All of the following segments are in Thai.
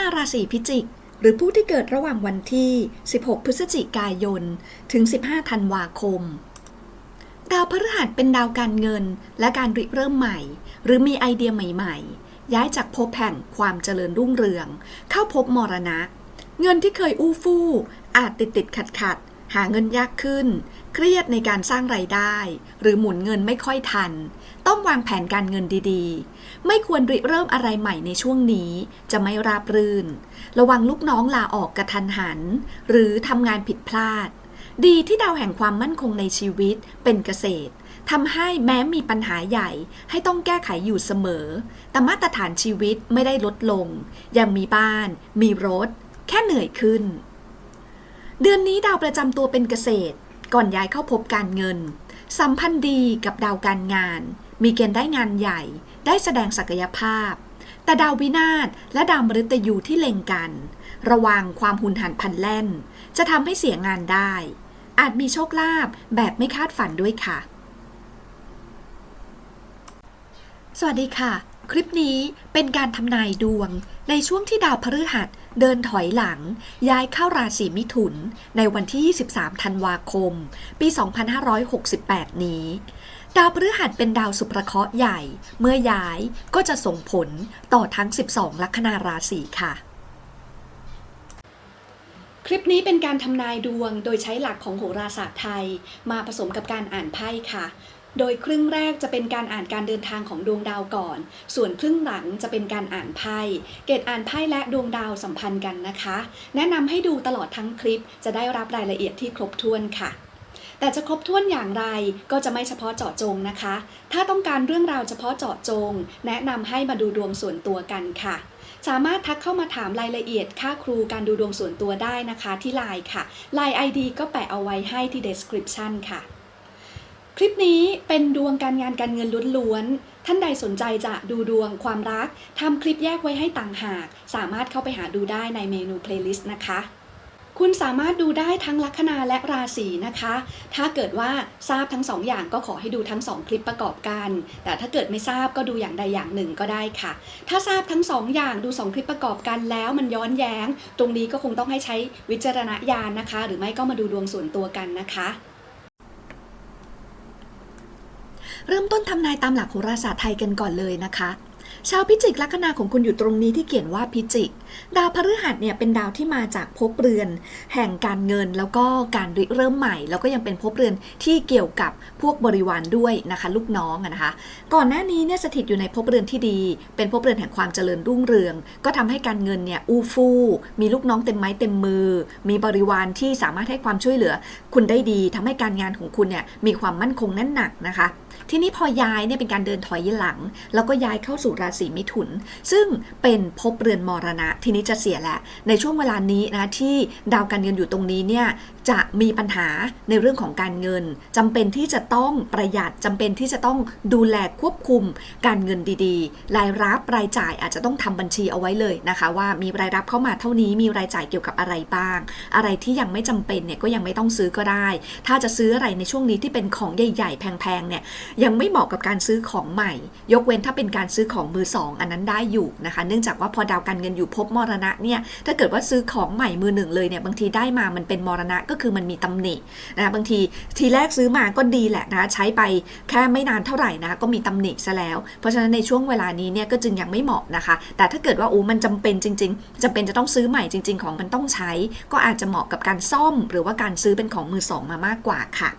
นาราศีพิจิก หรือผู้ที่เกิดระหว่างวันที่ 16 พฤศจิกายน ถึง 15 ธันวาคม ดาวพฤหัสเป็นดาวการเงินและการริเริ่มใหม่ หรือมีไอเดียใหม่ๆ ย้ายจากภพแห่งความเจริญรุ่งเรือง เข้าภพมรณะ เงินที่เคยอู้ฟู่อาจติดติดขัดขัด หาเงินยากขึ้น เครียดในการสร้างไรายได้ หรือหมุนเงินไม่ค่อยทัน ต้องวางแผนการเงินดีๆ ไม่ควรริเริ่มอะไรใหม่ในช่วงนี้ จะไม่ราบรื่น ระวังลูกน้องลาออกกระทันหัน หรือทำงานผิดพลาด ดีที่ดาวแห่งความมั่นคงในชีวิตเป็นเกษตรทำให้แม้มีปัญหาใหญ่ให้ต้องแก้ไขอยู่เสมอ แต่มาตรฐานชีวิตไม่ได้ลดลง ยังมีบ้าน มีรถ แค่เหนื่อยขึ้น เดือนนี้ดาวประจำตัวเป็นเกษตร ก่อนย้ายเข้าพบการเงิน สัมพันธ์ดีกับดาวการงาน มีเกณฑ์ได้งานใหญ่ ได้แสดงศักยภาพ แต่ดาววินาศและดาวมฤตยูที่เล็งกัน ระวังความหุนหันพลันแล่น จะทำให้เสียงานได้ อาจมีโชคลาภแบบไม่คาดฝันด้วยค่ะ สวัสดีค่ะ คลิปนี้เป็นการทำนายดวงในช่วงที่ดาวพฤหัส เดินถอยหลังย้ายเข้าราศีมิถุน ในวันที่ 23 ธันวาคม ปี 2568 นี้ ดาวพฤหัสเป็นดาวสุภเคราะห์ใหญ่ เมื่อย้ายก็จะส่งผลต่อทั้ง 12 ลัคนาราศีค่ะ คลิปนี้เป็นการทำนายดวงโดยใช้หลักของโหราศาสตร์ไทย มาผสมกับการอ่านไพ่ค่ะ โดยครึ่งแรกจะเป็นการอ่านการเดินทางของดวงดาวก่อน ส่วนครึ่งหลังจะเป็นการอ่านไพ่ เกตอ่านไพ่และดวงดาวสัมพันธ์กันนะคะ แนะนำให้ดูตลอดทั้งคลิป จะได้รับรายละเอียดที่ครบถ้วนค่ะแต่จะครบถ้วนอย่างไรก็จะไม่เฉพาะเจาะจงนะคะ ถ้าต้องการเรื่องราวเฉพาะเจาะจง แนะนำให้มาดูดวงส่วนตัวกันค่ะ สามารถทักเข้ามาถามรายละเอียดค่าครูการดูดวงส่วนตัวได้นะคะที่ไลน์ค่ะ Line ID ก็แปะเอาไว้ให้ที่ description ค่ะ คลิปนี้เป็นดวงการงานการเงินล้วนๆ ท่านใดสนใจจะดูดวงความรักทำคลิปแยกไว้ให้ต่างหาก สามารถเข้าไปหาดูได้ในเมนู playlist นะคะ คุณสามารถดูได้ทั้งลัคนาและราศีนะคะ ถ้าเกิดว่าทราบทั้งสองอย่างก็ขอให้ดูทั้งสองคลิปประกอบกัน แต่ถ้าเกิดไม่ทราบก็ดูอย่างใดอย่างหนึ่งก็ได้ค่ะ ถ้าทราบทั้งสองอย่างดูสองคลิปประกอบกันแล้วมันย้อนแย้ง ตรงนี้ก็คงต้องให้ใช้วิจารณญาณนะคะ หรือไม่ก็มาดูดวงส่วนตัวกันนะคะ เริ่มต้นทำนายตามหลักโหราศาสตร์ไทยกันก่อนเลยนะคะชาวพิจิกลัคนาของคุณอยู่ตรงนี้ที่เขียนว่าพิจิก ดาวพฤหัสเนี่ยเป็นดาวที่มาจากภพเรือน แห่งการเงินแล้วก็การริเริ่มใหม่ แล้วก็ยังเป็นภพเรือนที่เกี่ยวกับพวกบริวารด้วยนะคะ ลูกน้องนะคะ ก่อนหน้านี้เนี่ยสถิตอยู่ในภพเรือนที่ดี เป็นภพเรือนแห่งความเจริญรุ่งเรือง ก็ทำให้การเงินเนี่ยอู้ฟู่มีลูกน้องเต็มไม้เต็มมือ มีบริวารที่สามารถให้ความช่วยเหลือ คุณได้ดีทำให้การงานของคุณเนี่ยมีความมั่นคงแน่นหนักนะคะ ทีนี้พอย้ายเนี่ยเป็นการเดินถอยหลัง แล้วก็ย้ายเข้าสู่ราศีมิถุน ซึ่งเป็นภพเรือนมรณะ ทีนี้จะเสียแหล้วในช่วงเวลานี้นะที่ดาวการเงินอยู่ตรงนี้เนี่ยจะมีปัญหาในเรื่องของการเงินจำเป็นที่จะต้องประหยัดจำเป็นที่จะต้องดูแลควบคุมการเงินดีๆ รายรับรายจ่ายอาจจะต้องทำบัญชีเอาไว้เลยนะคะ ว่ามีรายรับเข้ามาเท่านี้มีรายจ่ายเกี่ยวกับอะไรบ้าง อะไรที่ยังไม่จำเป็นเนี่ยก็ยังไม่ต้องซื้อก็ได้ ถ้าจะซื้ออะไรในช่วงนี้ที่เป็นของใหญ่ ๆ แพงๆเนี่ยยังไม่เหมาะกับการซื้อของใหม่ ยกเว้นถ้าเป็นการซื้อของมือสองอันนั้นได้อยู่นะคะ เนื่องจากว่าพอดาวการเงินอยู่พบมรณะเนี่ยถ้าเกิดว่าซื้อของใหม่มือหนึ่งเลยเนี่ยบางทีได้มามันเป็นมรณะก็คือมันมีตำหนินะคะบางทีทีแรกซื้อมาก็ดีแหละนะใช้ไปแค่ไม่นานเท่าไหร่นะก็มีตำหนิซะแล้ว เพราะฉะนั้นในช่วงเวลานี้เนี่ยก็จึงยังไม่เหมาะนะคะ แต่ถ้าเกิดว่าโอ้มันจำเป็นจริง ๆจำเป็นจะต้องซื้อใหม่จริง ๆ ของมันต้องใช้ ก็อาจจะเหมาะกับการซ่อม หรือว่าการซื้อเป็นของมือสองมามากกว่าค่ะ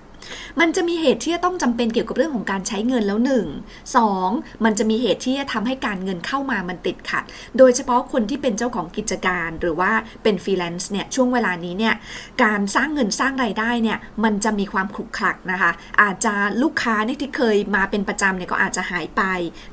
มันจะมีเหตุที่จะต้องจำเป็นเกี่ยวกับเรื่องของการใช้เงินแล้วหนึ่งสองมันจะมีเหตุที่จะทำให้การเงินเข้ามามันติดขัด โดยเฉพาะคนที่เป็นเจ้าของกิจการหรือว่าเป็นฟรีแลนซ์เนี่ยช่วงเวลานี้เนี่ยการสร้างเงินสร้างรายได้เนี่ยมันจะมีความขลุกขลักนะคะ อาจจะลูกค้านี่ที่เคยมาเป็นประจำเนี่ยก็อาจจะหายไป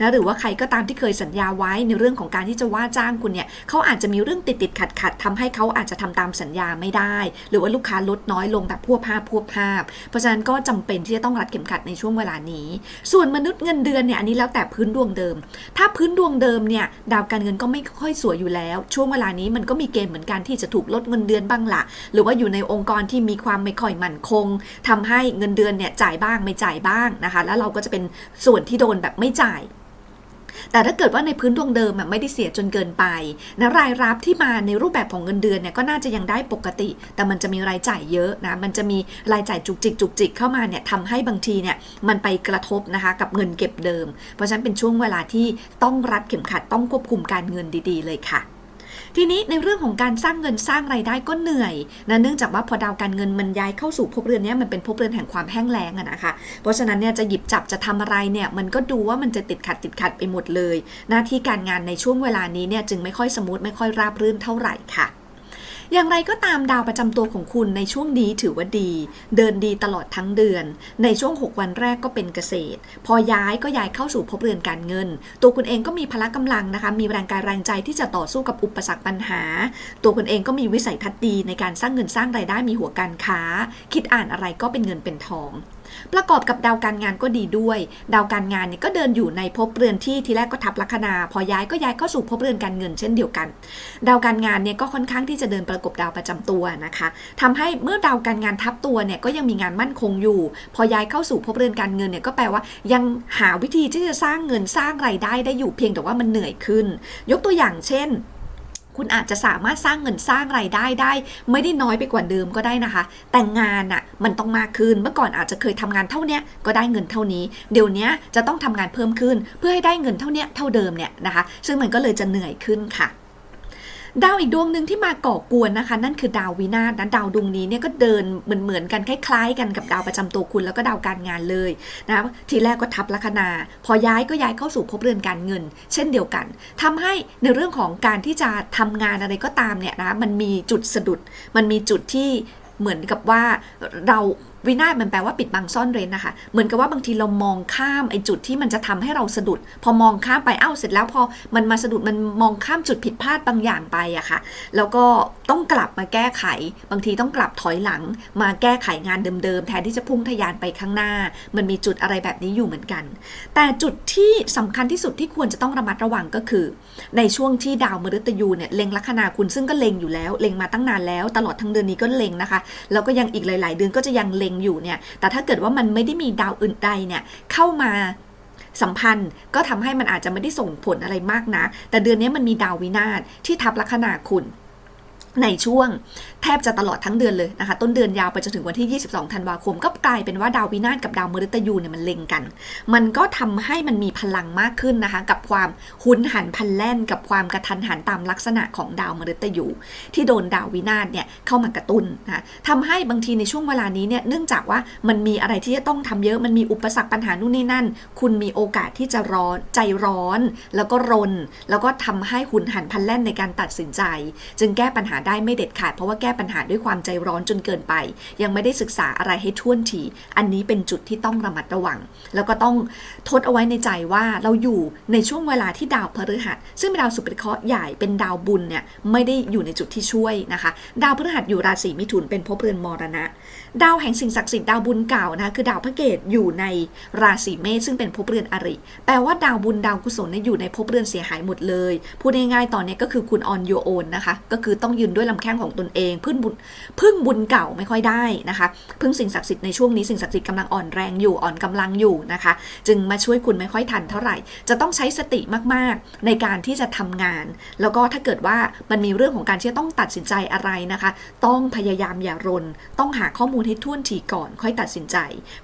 นะหรือว่าใครก็ตามที่เคยสัญญาไว้ในเรื่องของการที่จะว่าจ้างคุณเนี่ยเขาอาจจะมีเรื่องติดติดขัดขัดทำให้เขาอาจจะทำตามสัญญาไม่ได้ หรือว่าลูกค้าลดน้อยลงแบบพวภาพพวภาพ เพราะฉะนั้นก็จำเป็นที่จะต้องรัดเข็มขัดในช่วงเวลานี้ ส่วนมนุษย์เงินเดือนเนี่ยอันนี้แล้วแต่พื้นดวงเดิม ถ้าพื้นดวงเดิมเนี่ยดาวการเงินก็ไม่ค่อยสวยอยู่แล้ว ช่วงเวลานี้มันก็มีเกณฑ์เหมือนกันที่จะถูกลดเงินเดือนบ้างละหรือว่าอยู่ในองค์กรที่มีความไม่ค่อยมั่นคงทำให้เงินเดือนเนี่ยจ่ายบ้างไม่จ่ายบ้างนะคะ แล้วเราก็จะเป็นส่วนที่โดนแบบไม่จ่าย แต่ถ้าเกิดว่าในพื้นดวงเดิมไม่ได้เสียจนเกินไปนะรายรับที่มาในรูปแบบของเงินเดือนเนี่ยก็น่าจะยังได้ปกติ แต่มันจะมีรายจ่ายเยอะนะมันจะมีรายจ่ายจุกจิกจุกจิกเข้ามาเนี่ยทำให้บางทีเนี่ยมันไปกระทบนะคะกับเงินเก็บเดิม เพราะฉะนั้นเป็นช่วงเวลาที่ต้องรัดเข็มขัดต้องควบคุมการเงินดี ๆ เลยค่ะ ทีนี้ในเรื่องของการสร้างเงินสร้างไรายได้ก็เหนื่อยนะเนื่องจากว่าพอดาวการเงินมันย้ายเข้าสู่ภพเรือนนี้มันเป็นภพเรือนแห่งความแห้งแล้งอะนะคะ เพราะฉะนั้นเนี่ยจะหยิบจับจะทำอะไรเนี่ยมันก็ดูว่ามันจะติดขัดติดขัดไปหมดเลย หน้าที่การงานในช่วงเวลานี้เนี่ยจึงไม่ค่อยสมูทไม่ค่อยราบรื่นเท่าไหร่ค่ะ อย่างไรก็ตามดาวประจำตัวของคุณในช่วงนี้ถือว่าดี เดินดีตลอดทั้งเดือน ในช่วง 6 วันแรกก็เป็นเกษตร พอย้ายก็ย้ายเข้าสู่พบเรือนการเงิน ตัวคุณเองก็มีพละกำลังนะคะ มีแรงกายแรงใจที่จะต่อสู้กับอุปสรรคปัญหา ตัวคุณเองก็มีวิสัยทัศน์ดีในการสร้างเงินสร้างรายได้มีหัวการค้า คิดอ่านอะไรก็เป็นเงินเป็นทอง ประกอบกับดาวการงานก็ดีด้วย ดาวการงานเนี่ยก็เดินอยู่ในภพเรือนที่ทีแรกก็ทับลัคนา พอย้ายก็ย้ายเข้าสู่ภพเรือนการเงินเช่นเดียวกัน ดาวการงานเนี่ยก็ค่อนข้างที่จะเดินประกบดาวประจำตัวนะคะทำให้เมื่อดาวการงานทับตัวเนี่ยก็ยังมีงานมั่นคงอยู่ พอย้ายเข้าสู่ภพเรือนการเงินเนี่ยก็แปลว่ายังหาวิธีที่จะสร้างเงินสร้างไรายได้ได้อยู่เพียงแต่ว่ามันเหนื่อยขึ้น ยกตัวอย่างเช่น คุณอาจจะสามารถสร้างเงินสร้างไรายได้ได้ ไม่ได้น้อยไปกว่าเดิมก็ได้นะคะ แต่งานอะ่ะมันต้องมากขึ้นเมื่อก่อนอาจจะเคยทำงานเท่านี้ก็ได้เงินเท่านี้ เดี๋ยวนี้จะต้องทำงานเพิ่มขึ้น เพื่อให้ได้เงินเท่านี้เท่าเดิมเนี่ยนะคะ ซึ่งมันก็เลยจะเหนื่อยขึ้นค่ะ ดาวอีกดวงหนึ่งที่มาก่อกวนนะคะ นั่นคือดาววินาศนะดาวดวงนี้เนี่ยก็เดินเหมือนเหมือนๆกันคล้ายๆ กันกับดาวประจำตัวคุณแล้วก็ดาวการงานเลยนะทีแรกก็ทับลัคนา พอย้ายก็ย้ายเข้าสู่ภพเรือนการเงิน เช่นเดียวกันทำให้ในเรื่องของการที่จะทำงานอะไรก็ตามเนี่ยนะมันมีจุดสะดุด มันมีจุดที่เหมือนกับว่าเรา วินาศมันแปลว่าปิดบังซ่อนเร้นนะคะ เหมือนกับว่าบางทีเรามองข้ามไอ้จุดที่มันจะทำให้เราสะดุด พอมองข้ามไปเอ้าเสร็จแล้วพอมันมาสะดุดมันมองข้ามจุดผิดพลาดบางอย่างไปอะค่ะ แล้วก็ต้องกลับมาแก้ไข บางทีต้องกลับถอยหลัง มาแก้ไขงานเดิมๆแทนที่จะพุ่งทะยานไปข้างหน้า มันมีจุดอะไรแบบนี้อยู่เหมือนกัน แต่จุดที่สำคัญที่สุดที่ควรจะต้องระมัดระวังก็คือ ในช่วงที่ดาวมฤตยูเนี่ยเล็งลัคนาคุณซึ่งก็เล็งอยู่แล้ว เล็งมาตั้งนานแล้ว ตลอดทั้งเดือนนี้ก็เล็งนะคะ แล้วก็ยังอีกหลาย ๆ เดือนก็จะยังเล็งอยู่เนี่ย แต่ถ้าเกิดว่ามันไม่ได้มีดาวอื่นใดเนี่ยเข้ามาสัมพันธ์ก็ทำให้มันอาจจะไม่ได้ส่งผลอะไรมากนะ แต่เดือนนี้มันมีดาววินาศที่ทับลัคนาคุณ ในช่วงแทบจะตลอดทั้งเดือนเลยนะคะ ต้นเดือนยาวไปจนถึงวันที่ 22 ธันวาคม ก็กลายเป็นว่าดาววินาศกับดาวมฤตยูเนี่ยมันเล็งกัน มันก็ทำให้มันมีพลังมากขึ้นนะคะ กับความหุนหันพลันแล่น กับความกระทันหันตามลักษณะของดาวมฤตยูที่โดนดาววินาศเนี่ยเข้ามากระตุ้นนะทำให้บางทีในช่วงเวลานี้เนี่ยเนื่องจากว่ามันมีอะไรที่จะต้องทำเยอะมันมีอุปสรรคปัญหานู่นนี่นั่น คุณมีโอกาสที่จะร้อนใจร้อน แล้วก็รน แล้วก็ทำให้หุนหันพลันแล่นในการตัดสินใจ จึงแก้ปัญหาได้ไม่เด็ดขาด เพราะว่าแก้ปัญหาด้วยความใจร้อนจนเกินไป ยังไม่ได้ศึกษาอะไรให้ท่วนที อันนี้เป็นจุดที่ต้องระมัดระวัง แล้วก็ต้องทดเอาไว้ในใจว่าเราอยู่ในช่วงเวลาที่ดาวพฤหัส ซึ่งเป็นดาวสุปฏิเคราะห์ใหญ่เป็นดาวบุญเนี่ยไม่ได้อยู่ในจุดที่ช่วยนะคะ ดาวพฤหัสอยู่ราศีมิถุนเป็นภพเรือนมรณะ ดาวแห่งสิ่งศักดิ์สิทธิ์ดาวบุญเก่านะคะคือดาวพระเกตอยู่ในราศีเมษซึ่งเป็นภพเรือนอริ แปลว่าดาวบุญดาวกุศลเนี่ยอยู่ในภพเรือนเสียหายหมดเลย พูดง่ายๆตอนนี้ก็คือคุณออนโยโอนนะคะ ก็คือต้องยืนด้วยลำแข้งของตนเองพึ่งบุญพึ่งบุญเก่าไม่ค่อยได้นะคะ พึ่งสิ่งศักดิ์สิทธิ์ในช่วงนี้สิ่งศักดิ์สิทธิ์กำลังอ่อนแรงอยู่อ่อนกำลังอยู่นะคะ จึงมาช่วยคุณไม่ค่อยทันเท่าไหร่ จะต้องใช้สติมากๆ ในการที่จะทำงาน แล้วก็ถ้าเกิดว่ามันมีเรื่องของการที่ต้องตัดสินใจอะไรนะคะ ต้องพยายามอย่ารน ต้องหาข้อมูลให้ท่วนทีก่อน ค่อยตัดสินใจ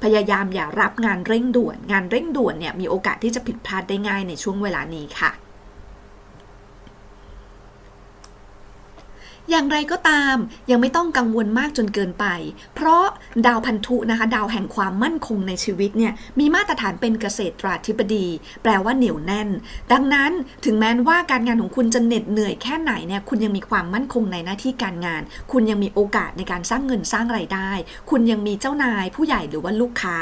พยายามอย่ารับงานเร่งด่วน งานเร่งด่วนเนี่ยมีโอกาสที่จะผิดพลาดได้ง่ายในช่วงเวลานี้ค่ะ อย่างไรก็ตามยังไม่ต้องกังวลมากจนเกินไป เพราะดาวพันธุนะคะ ดาวแห่งความมั่นคงในชีวิตเนี่ยมีมาตรฐานเป็นเกษตราธิบดี แปลว่าเหนียวแน่น ดังนั้นถึงแม้ว่าการงานของคุณจะเหน็ดเหนื่อยแค่ไหนเนี่ยคุณยังมีความมั่นคงในหน้าที่การงาน คุณยังมีโอกาสในการสร้างเงินสร้างไรายได้ คุณยังมีเจ้านายผู้ใหญ่หรือว่าลูกค้า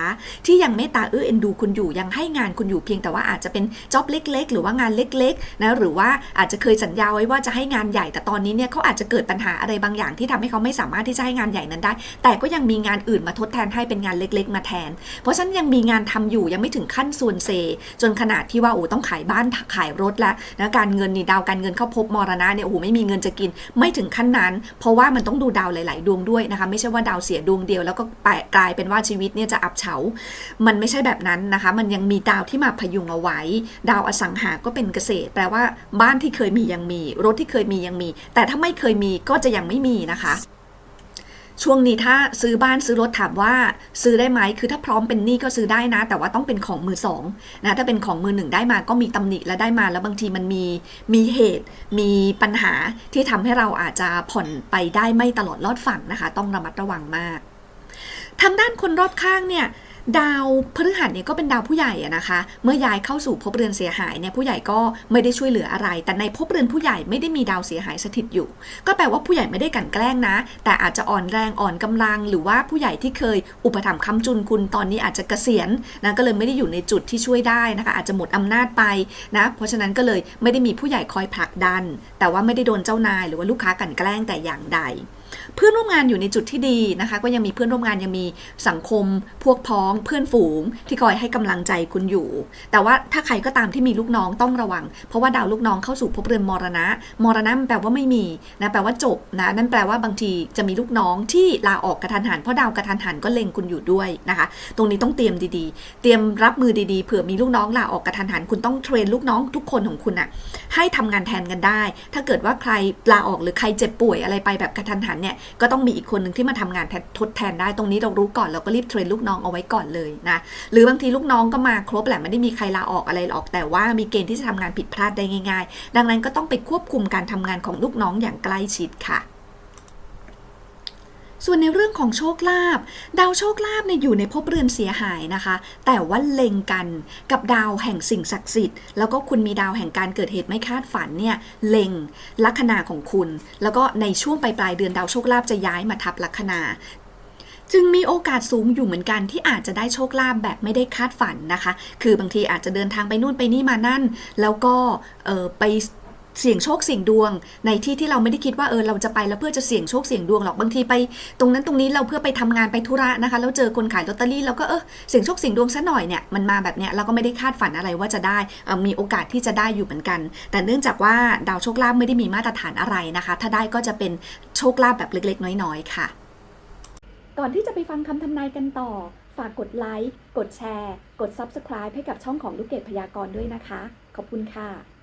ที่ยังเมตตาเอื้อเอ็นดูคุณอยู่ยังให้งานคุณอยู่เพียงแต่ว่าอาจจะเป็นจ็อบเล็ก ๆ หรือว่างานเล็กๆนะหรือว่าอาจจะเคยสัญญาไว้ว่าจะให้งานใหญ่แต่ตอนนี้เนี่ยเขาอาจจะเกิดปัญหาอะไรบางอย่างที่ทำให้เขาไม่สามารถที่จะให้งานใหญ่นั้นได้ แต่ก็ยังมีงานอื่นมาทดแทนให้เป็นงานเล็ก ๆ มาแทน เพราะฉะนั้นยังมีงานทำอยู่ยังไม่ถึงขั้นส่วนเซ จนขนาดที่ว่าโอ้ต้องขายบ้านขายรถแล้วนะการเงินนี่ดาวการเงินเข้าพบมรณะเนี่ยโอ้โหไม่มีเงินจะกินไม่ถึงขั้นนั้น เพราะว่ามันต้องดูดาวหลาย ๆ ดวงด้วยนะคะไม่ใช่ว่าดาวเสียดวงเดียวแล้วก็แปกลายเป็นว่าชีวิตเนี่ยจะอับเฉา มันไม่ใช่แบบนั้นนะคะ มันยังมีดาวที่มาพยุงเอาไว้ ดาวอสังหาก็เป็นเกษตร แปลว่าบ้านที่เคยมียังมี รถที่เคยมียังมี แต่ถ้าไม่เคยมีก็จะยังไม่มีนะคะ ช่วงนี้ถ้าซื้อบ้านซื้อรถถามว่าซื้อได้ไหมคือถ้าพร้อมเป็นหนี้ก็ซื้อได้นะ แต่ว่าต้องเป็นของมือสองนะถ้าเป็นของมือหนึ่งได้มาก็มีตำหนิและได้มาแล้วบางทีมันมีมีเหตุ มีปัญหาที่ทำให้เราอาจจะผ่อนไปได้ไม่ตลอดรอดฝั่งนะคะ ต้องระมัดระวังมากทางด้านคนรอบข้างเนี่ย ดาวพฤหัสเนี่ยก็เป็นดาวผู้ใหญ่อะนะคะ เมื่อย้ายเข้าสู่ภพเรือนเสียหายเนี่ยผู้ใหญ่ก็ไม่ได้ช่วยเหลืออะไร แต่ในภพเรือนผู้ใหญ่ไม่ได้มีดาวเสียหายสถิตอยู่ ก็แปลว่าผู้ใหญ่ไม่ได้กันแกล้งนะ แต่อาจจะอ่อนแรงอ่อนกำลัง หรือว่าผู้ใหญ่ที่เคยอุปถัมภ์ค้ำจุนคุณตอนนี้อาจจะเกษียณนะก็เลยไม่ได้อยู่ในจุดที่ช่วยได้นะคะ อาจจะหมดอำนาจไปนะเพราะฉะนั้นก็เลยไม่ได้มีผู้ใหญ่คอยผลักดัน แต่ว่าไม่ได้โดนเจ้านาย หรือว่าลูกค้ากันแกล้งแต่อย่างใด เพื่อนร่วมงานอยู่ในจุดที่ดีนะคะ ก็ยังมีเพื่อนร่วมงานยังมีสังคม พวกพ้อง เพื่อนฝูง ที่คอยให้กำลังใจคุณอยู่ แต่ว่าถ้าใครก็ตามที่มีลูกน้องต้องระวัง เพราะว่าดาวลูกน้องเข้าสู่ภพเรือนมรณะ มรณะมันแปลว่าไม่มีนะแปลว่าจบนะนั่นแปลว่าบางทีจะมีลูกน้องที่ลาออกกระทันหันเพราะดาวกระทันหันก็เล็งคุณอยู่ด้วยนะคะ ตรงนี้ต้องเตรียมดีๆ เตรียมรับมือดีๆเผื่อมีลูกน้องลาออกกระทันหันคุณต้องเทรนลูกน้องทุกคนของคุณอะให้ทำงานแทนกันได้ ถ้าเกิดว่าใครลาออกหรือใครเจ็บป่วยอะไรไปแบบกระทันหันเนี่ยก็ต้องมีอีกคนหนึ่งที่มาทำงานทดแทนได้ตรงนี้เรารู้ก่อนเราก็รีบเทรนลูกน้องเอาไว้ก่อนเลยนะหรือบางทีลูกน้องก็มาครบแหละไม่ได้มีใครลาออกอะไรหรอกแต่ว่ามีเกณฑ์ที่จะทำงานผิดพลาดได้ง่าย ๆ ดังนั้นก็ต้องไปควบคุมการทำงานของลูกน้องอย่างใกล้ชิดค่ะ ส่วนในเรื่องของโชคลาภดาวโชคลาภเนี่ยอยู่ในภพเรือนเสียหายนะคะ แต่ว่าเล็งกันกับดาวแห่งสิ่งศักดิ์สิทธิ์แล้วก็คุณมีดาวแห่งการเกิดเหตุไม่คาดฝันเนี่ยเล็งลัคนาของคุณ แล้วก็ในช่วงปลายปลายเดือนดาวโชคลาภจะย้ายมาทับลัคนาจึงมีโอกาสสูงอยู่เหมือนกันที่อาจจะได้โชคลาภแบบไม่ได้คาดฝันนะคะ คือบางทีอาจจะเดินทางไปนู่นไปนี่มานั่น แล้วก็ไป เสี่ยงโชคเสี่ยงดวง ในที่ที่เราไม่ได้คิดว่าเออเราจะไปแล้วเพื่อจะเสี่ยงโชคเสี่ยงดวงหรอกบางทีไป ตรงนั้นตรงนี้เราเพื่อไปทำงานไปธุระนะคะแล้วเจอคนขายลอตเตอรี่แล้วก็เออเสี่ยงโชคเสี่ยงดวงซะหน่อยเนี่ยมันมาแบบเนี้ยเราก็ไม่ได้คาดฝันอะไรว่าจะได้มีโอกาสที่จะได้อยู่เหมือนกัน แต่เนื่องจากว่าดาวโชคลาภไม่ได้มีมาตรฐานอะไรนะคะ ถ้าได้ก็จะเป็นโชคลาภแบบเล็ก ๆ น้อยๆค่ะ ก่อนที่จะไปฟังคำทำนายกันต่อ ฝากกดไลค์กดแชร์ กด Subscribe ให้กับช่องของลูกเกดพยากรณ์ด้วยนะคะ ขอบคุณค่ะ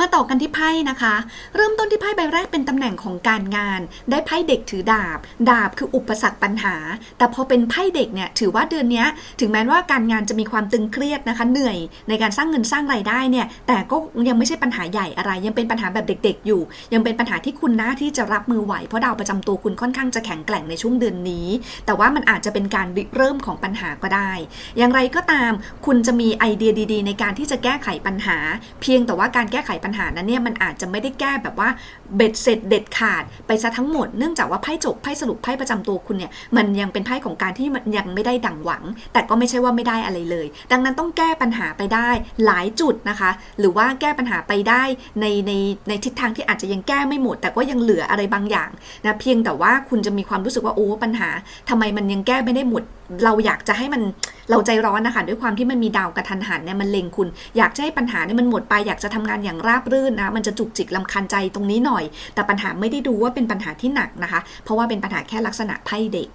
มาต่อกันที่ไพ่นะคะ เริ่มต้นที่ไพ่ใบแรกเป็นตำแหน่งของการงาน ได้ไพ่เด็กถือดาบ ดาบคืออุปสรรคปัญหา แต่พอเป็นไพ่เด็กเนี่ยถือว่าเดือนนี้ถึงแม้ว่าการงานจะมีความตึงเครียดนะคะ เหนื่อยในการสร้างเงินสร้างรายได้เนี่ยแต่ก็ยังไม่ใช่ปัญหาใหญ่อะไร ยังเป็นปัญหาแบบเด็ก ๆ อยู่ ยังเป็นปัญหาที่คุณหน้าที่จะรับมือไหวเพราะดาวประจำตัวคุณค่อนข้างจะแข็งแกร่งในช่วงเดือนนี้ แต่ว่ามันอาจจะเป็นการเริ่มของปัญหาก็ได้ อย่างไรก็ตาม คุณจะมีไอเดียดี ๆ ในการที่จะแก้ไขปัญหา เพียงแต่ว่าการแก้ไขปัญหานั้นเนี่ยมันอาจจะไม่ได้แก้แบบว่า เบ็ดเสร็จเด็ดขาดไปซะทั้งหมด เนื่องจากว่าไพ่จบไพ่สรุปไพ่ประจำตัวคุณเนี่ยมันยังเป็นไพ่ของการที่มันยังไม่ได้ดังหวัง แต่ก็ไม่ใช่ว่าไม่ได้อะไรเลย ดังนั้นต้องแก้ปัญหาไปได้หลายจุดนะคะ หรือว่าแก้ปัญหาไปได้ในในในทิศทางที่อาจจะยังแก้ไม่หมด แต่ก็ยังเหลืออะไรบางอย่างนะเพียงแต่ว่าคุณจะมีความรู้สึกว่าโอ้ปัญหาทำไมมันยังแก้ไม่ได้หมด เราอยากจะให้มันเราใจร้อนนะคะด้วยความที่มันมีดาวกระทันหันเนี่ยมันเล็งคุณ อยากจะให้ปัญหาเนี่ยมันหมดไปอยากจะทำงานอย่างราบรื่นนะมันจะจุกจิกลำคันใจตรงนี้หน่อยแต่ปัญหาไม่ได้ดูว่าเป็นปัญหาที่หนักนะคะ เพราะว่าเป็นปัญหาแค่ลักษณะไพ่เด็ก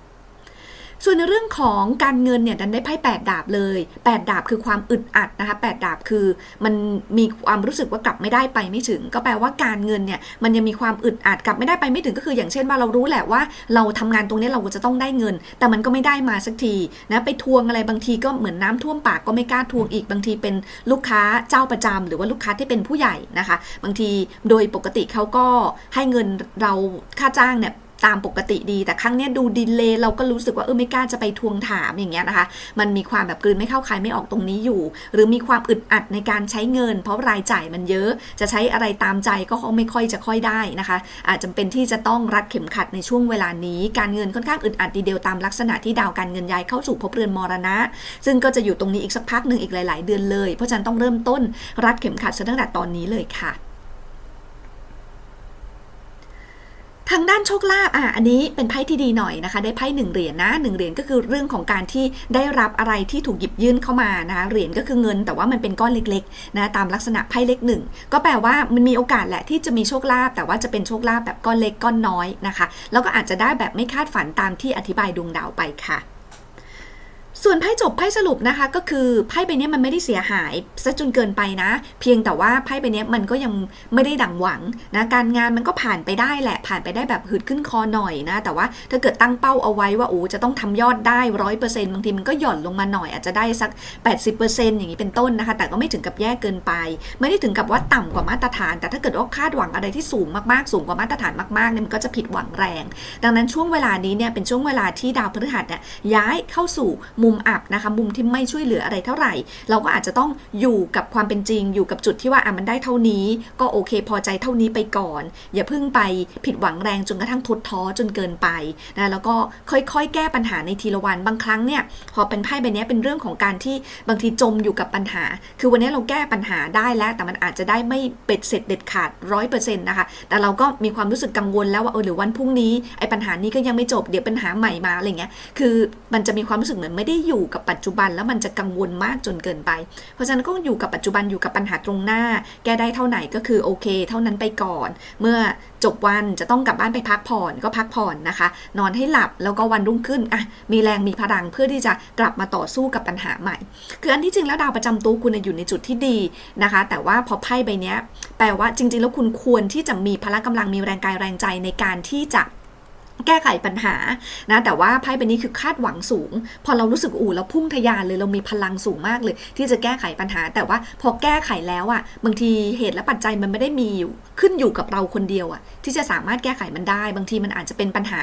ส่วนในเรื่องของการเงินเนี่ยดันได้ไพ่แปดดาบเลย8ดาบคือความอึดอัดนะคะ8ดาบคือมันมีความรู้สึกว่ากลับไม่ได้ไปไม่ถึง ก็แปลว่าการเงินเนี่ยมันยังมีความอึดอัดกลับไม่ได้ไปไม่ถึงก็คือ อย่างเช่นว่าเรารู้แหละว่า เราทำงานตรงนี้เราจะต้องได้เงิน แต่มันก็ไม่ได้มาสักทีนะไปทวงอะไรบางทีก็เหมือนน้ำท่วมปากก็ไม่กล้าทวงอีกบางทีเป็นลูกค้าเจ้าประจำหรือว่าลูกค้าที่เป็นผู้ใหญ่นะคะ บางทีโดยปกติเขาก็ให้เงินเราค่าจ้างเนี่ย ตามปกติดี แต่ครั้งเนี้ยดูดีเลย์เราก็รู้สึกว่าเออไม่กล้าจะไปทวงถามอย่างเงี้ยนะคะ มันมีความแบบกลืนไม่เข้าคายไม่ออกตรงนี้อยู่ หรือมีความอึดอัดในการใช้เงิน เพราะรายจ่ายมันเยอะจะใช้อะไรตามใจก็ไม่ค่อยจะค่อยได้นะคะ อาจจะเป็นที่จะต้องรัดเข็มขัดในช่วงเวลานี้การเงินค่อนข้างอึดอัดดีเดียวตามลักษณะที่ดาวการเงินย้ายเข้าสู่ภพเรือนมรณะ ซึ่งก็จะอยู่ตรงนี้อีกสักพักหนึ่งอีกหลาย ๆ เดือนเลย เพราะฉะนั้นต้องเริ่มต้นรัดเข็มขัดซะตั้งแต่ตอนนี้เลยค่ะ ทางด้านโชคลาภอะอันนี้เป็นไพ่ที่ดีหน่อยนะคะ ได้ไพ่หนึ่งเหรียญนะหนึ่งเหรียญก็คือเรื่องของการที่ได้รับอะไรที่ถูกหยิบยื่นเข้ามานะคะเหรียญก็คือเงิน แต่ว่ามันเป็นก้อนเล็กๆนะตามลักษณะไพ่เล็กหนึ่งก็แปลว่ามันมีโอกาสแหละที่จะมีโชคลาภแต่ว่าจะเป็นโชคลาภแบบก้อนเล็กก้อนน้อยนะคะ แล้วก็อาจจะได้แบบไม่คาดฝันตามที่อธิบายดวงดาวไปค่ะ ส่วนไพ่จบไพ่สรุปนะคะก็คือไพ่ใบนี้มันไม่ได้เสียหายซะจนเกินไปนะ เพียงแต่ว่าไพ่ใบนี้มันก็ยังไม่ได้ดังหวังนะการงานมันก็ผ่านไปได้แหละ ผ่านไปได้แบบหืดขึ้นคอหน่อยนะ แต่ว่าถ้าเกิดตั้งเป้าเอาไว้ว่าโอ้จะต้องทำยอดได้ร้อยเปอร์เซ็นต์บางทีมันก็หย่อนลงมาหน่อยอาจจะได้สัก 80%อย่างนี้เป็นต้นนะคะ แต่ก็ไม่ถึงกับแย่เกินไป ไม่ได้ถึงกับว่าต่ำกว่ามาตรฐาน แต่ถ้าเกิดว่าคาดหวังอะไรที่สูงมากๆสูงกว่ามาตรฐานมากๆเนี่ยมันก็จะผิดหวังแรง ดังนั้นช่วงเวลานี้เนี่ยเป็นช่วงเวลาที่ดาวพฤหัสเนี่ยย้ายเข้าสู่มุมอับนะคะ มุมที่ไม่ช่วยเหลืออะไรเท่าไหร่ เราก็อาจจะต้องอยู่กับความเป็นจริง อยู่กับจุดที่ว่าอะมันได้เท่านี้ ก็โอเค พอใจเท่านี้ไปก่อน อย่าเพิ่งไปผิดหวังแรงจนกระทั่งทุดท้อจนเกินไปนะแล้วก็ค่อยๆ แก้ปัญหาในทีละวันบางครั้งเนี่ยพอเป็นไพ่ใบนี้เป็นเรื่องของการที่บางทีจมอยู่กับปัญหา คือวันนี้เราแก้ปัญหาได้แล้ว แต่มันอาจจะได้ไม่เป็ดเสร็จเด็ดขาดร้อยเปอร์เซ็นต์นะคะแต่เราก็มีความรู้สึกกังวลแล้วว่าเออหรือวันพรุ่งนี้ไอ้ปัญหานี้ก็ยังไม่จบเดี๋ยวปัญหาใหม่มาอะไรเงี้ยคือมันจะมีความรู้สึกเหมือนไม่ได้อยู่กับปัจจุบันแล้วมันจะกังวลมากจนเกินไป เพราะฉะนั้นก็อยู่กับปัจจุบันอยู่กับปัญหาตรงหน้า แก้ได้เท่าไหนก็คือโอเค เท่านั้นไปก่อน เมื่อจบวันจะต้องกลับบ้านไปพักผ่อนก็พักผ่อนนะคะ นอนให้หลับแล้วก็วันรุ่งขึ้นอะมีแรงมีพลังเพื่อที่จะกลับมาต่อสู้กับปัญหาใหม่ คืออันที่จริงแล้วดาวประจำตัวคุณอยู่ในจุดที่ดีนะคะ แต่ว่าพอไพ่ใบนี้แปลว่าจริง ๆ แล้วคุณควรที่จะมีพละกำลังมีแรงกายแรงใจในการที่จะ แก้ไขปัญหานะแต่ว่าไพ่ใบนี้คือคาดหวังสูง พอเรารู้สึกอู่แล้วพุ่งทะยานเลยเรามีพลังสูงมากเลย ที่จะแก้ไขปัญหา แต่ว่าพอแก้ไขแล้วอะ่ะบางทีเหตุและปัจจัยมันไม่ได้มีอยู่ ขึ้นอยู่กับเราคนเดียวอะ่ะที่จะสามารถแก้ไขมันได้ บางทีมันอาจจะเป็นปัญหา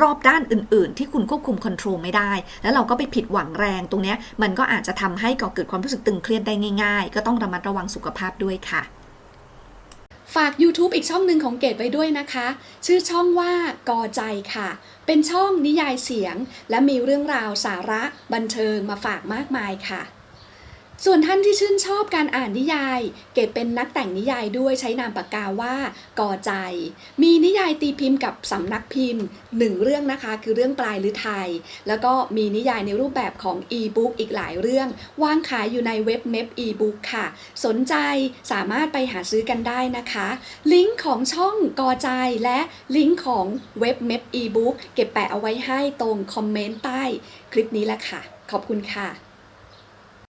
รอบด้านอื่น ๆ ที่คุณควบคุมคอนโทรลไม่ได้ แล้วเราก็ไปผิดหวังแรงตรงเนี้ยมันก็อาจจะทำให้ก่อเกิดความรู้สึกตึงเครียดได้ง่าย ๆ ก็ต้องระมัดระวังสุขภาพด้วยค่ะ ฝาก YouTube อีกช่องหนึ่งของเกดไว้ด้วยนะคะ ชื่อช่องว่ากอใจค่ะ เป็นช่องนิยายเสียง และมีเรื่องราวสาระบันเทิงมาฝากมากมายค่ะ ส่วนท่านที่ชื่นชอบการอ่านนิยาย เกดเป็นนักแต่งนิยายด้วยใช้นามปากกาว่ากอใจ มีนิยายตีพิมพ์กับสำนักพิมพ์หนึ่งเรื่องนะคะ คือเรื่องปลายหรือไทยแล้วก็มีนิยายในรูปแบบของอีบุ๊กอีกหลายเรื่อง วางขายอยู่ในเว็บเม p อีบุ๊กค่ะ สนใจสามารถไปหาซื้อกันได้นะคะ ลิงก์ของช่องกอใจและลิงก์ของเว็บเม p อีบุ๊กเก็บแปะเอาไว้ให้ตรงคอมเมนต์ใต้คลิปนี้แหละค่ะ ขอบคุณค่ะ